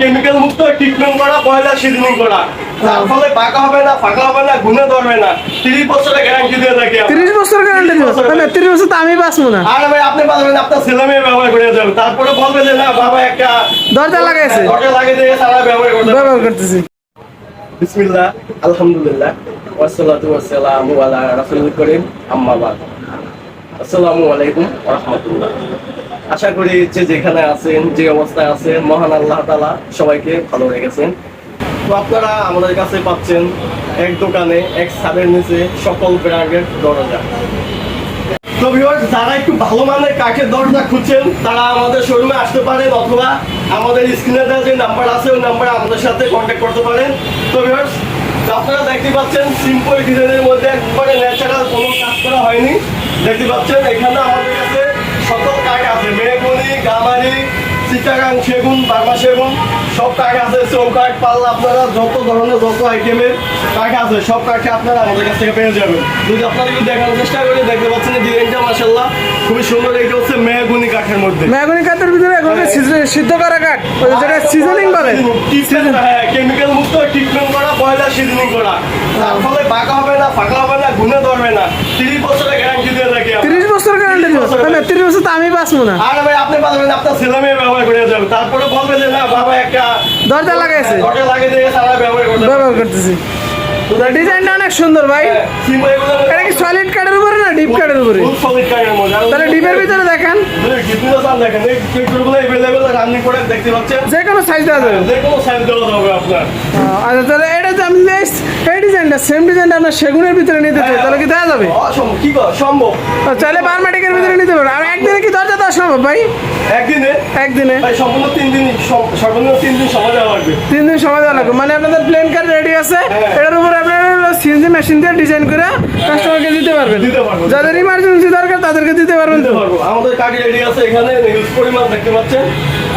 Chemical মুক্ত treatment করা পয়লা seasoning করা। তার ফলে পাকা হবে না ফাঁকা হবে না গুনে ধরবে না। তিরিশ বছরের গ্যারান্টি দিয়ে থাকি তিরিশ বছর গ্যারান্টি না তিরিশ বছর তো আমি বাঁচবো না। আরে ভাই আপনি পারবেন আপনার ছেলে মেয়ে ব্যবহার করে যাবেন তারপরে বলবে যে না বাবা একটা দরজা লাগাইছে দরজা লাগিয়ে দিয়ে তারা ব্যবহার করতে ব্যবহার করতেছি। বিসমিল্লাহ আলহামদুলিল্লাহ ওয়াসসালাতু ওয়াসসালামু আলা রাসূলিল করিম আম্মা বাদ। আসসালামু আলাইকুম রাহমাতুল্লাহ আশা করি যে যেখানে আছেন, যে অবস্থায় আছেন, মহান আল্লাহ তাআলা সবাইকে ভালো রেখেছেন। তো আপনারা আমাদের কাছে পাচ্ছেন এক দোকানে, এক ছাদের নিচে সকল ব্র্যান্ডের দরজা। তো ভিউয়ার্স যারা একটু ভালো মানের কাঠের দরজা খুঁজছেন, তারা আমাদের শোরুমে আসতে পারেন অথবা আমাদের স্ক্রিনে দেওয়া যে নাম্বার আছে, ওই নাম্বারে আমাদের সাথে কন্ট্যাক্ট করতে পারেন। তো ভিউয়ার্স আপনারা দেখতে পাচ্ছেন সিম্পল ডিজাইনের মধ্যে একবারে ন্যাচারাল কোনো কাজ করা হয়নি। দেখতে পাচ্ছেন এখানে আমাদের কাছে সকল কাঠ আছে। মেহগুনি, গামারি, চিটাগাং সেগুন বার্মা সেগুন, সব কাঠ আছে। চৌকাঠ, পাল্লা আপনারা যত ধরনের যত আইটেমের কাঠ আছে, সব কাঠে আপনারা আমাদের কাছ থেকে পেয়ে যাবেন। যদি আপনারা একটু দেখানোর চেষ্টা করি দেখতে পাচ্ছেন ডিজাইনটা মাসাল্লাহ খুবই সুন্দর। এটা হচ্ছে মেহগুনি কাঠের মধ্যে। মেগুনি কাঠের ভিতরে সিদ্ধ করা কাঠ যেটা সিজনিং বলে। হ্যাঁ কেমিক্যাল মুক্ত ট্রিটমেন্ট করা পয়লা সিজনিং করা। তার ফলে পাকা হবে না ফাঁকা হবে না গুনে ধরবে না। তিরিশ বছরের গ্যারান্টি দিয়ে থাকি তিরিশ বছর গ্যারান্টি দিব। না তিরিশ বছর তো আমি বাঁচবো না। আরে ভাই আপনি পারবেন আপনার ছেলে মেয়ে ব্যবহার করে যাবেন তারপরে বলবে যে না বাবা একটা দরজা লাগাইছে দরজা লাগিয়ে দিয়ে তারা ব্যবহার করতে ব্যবহার করতেছি। ডিজাইনটা অনেক সুন্দর ভাই। এটা কি সলিড কাঠের উপরে না ডিপ কাঠের উপরে? তাহলে ডিপের ভিতরে দেখেন, এই দেখতে পাচ্ছেন। যে কোনো সাইজ দেওয়া যাবে। যে কোনো size দেওয়া যাবে আপনার। আচ্ছা তাহলে এটা যে নেক্সট এই ডিজাইনটা সেম ডিজাইনটা আপনার সেগুনের ভিতরে নিতে চাই তাহলে কি দেওয়া যাবে? অসম্ভব, কি সম্ভব। তো চাইলে বারমাটিকের ভিতরে নিতে পারব আর একদিনে কি দরজা দেওয়া সম্ভব ভাই? একদিনে? একদিনে। ভাই সম্পূর্ণ তিন দিন সর্বনিম্ন তিন দিন সময় দেওয়া লাগবে। তিন দিন সময় দেওয়া লাগবে। মানে আপনাদের প্লেন কার্ড রেডি আছে। হ্যাঁ। এটার উপরে আপনারা সিএনজি মেশিন দিয়ে ডিজাইন করে কাস্টমারকে দিতে পারবেন। যাদের ইমার্জেন্সি দরকার তাদেরকে দিতে পারবেন। দিতে পারব। আমাদের কাঠি রেডি আছে এখানে হিউজ পরিমাণ দেখতে পাচ্ছেন।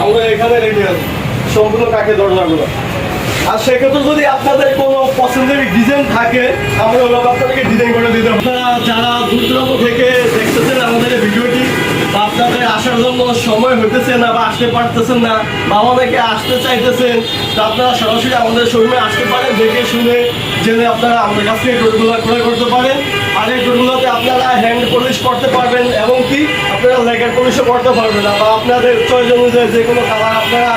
আমাদের এখানে রেডি আছে। সম্পূর্ণ কাঠের দরজাগুলো। আর সেক্ষেত্রে যদি আপনাদের কোনো পছন্দের ডিজাইন থাকে আমরা হলো আপনাদেরকে ডিজাইন করে দিতে পারব। যারা দূর দূরান্ত থেকে দেখতেছেন আমাদের ভিডিওটি আপনাদের আসার জন্য সময় হইতেছে না বা আসতে পারতেছেন না, বা আমাদেরকে আসতে চাইতেছেন, তো আপনারা সরাসরি আমাদের শোরুমে আসতে পারেন, দেখে শুনে জেনে আপনারা আমাদের কাছ থেকে টোটগুলো ক্রয় করতে পারেন। আর এই টোটগুলোতে আপনারা হ্যান্ড পলিশ করতে পারবেন এবং কি আপনারা লেগার পলিশও করতে পারবেন না, বা আপনাদের চয়েস অনুযায়ী যে কোনো কালার আপনারা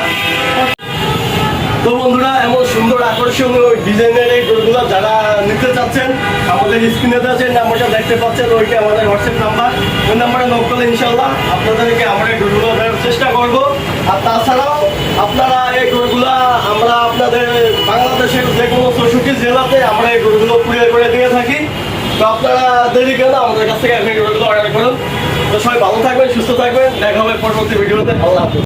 তো বন্ধুরা, এমন সুন্দর আকর্ষণীয় ডিজাইনের এই ডোরগুলো যারা স্ক্রিনে আছে নাম্বারটা দেখতে পাচ্ছেন, ওইটা আমাদের হোয়াটসঅ্যাপ নাম্বার। ওই নাম্বারে নক করলে ইনশাল্লাহ আপনাদেরকে আমরা এই ডোরগুলো দেওয়ার চেষ্টা করব। আর তাছাড়াও আপনারা এই ডোরগুলো আমরা আপনাদের বাংলাদেশের যে কোনো চৌষট্টি জেলাতে আমরা এই ডোরগুলো কুরিয়ার করে দিয়ে থাকি। তো আপনারা দেরি কেন আমাদের কাছ থেকে আপনি ডোরগুলো অর্ডার করুন। তো সবাই ভালো থাকবেন, সুস্থ থাকবেন। দেখা হবে পরবর্তী ভিডিওতে। আল্লাহ হাফেজ।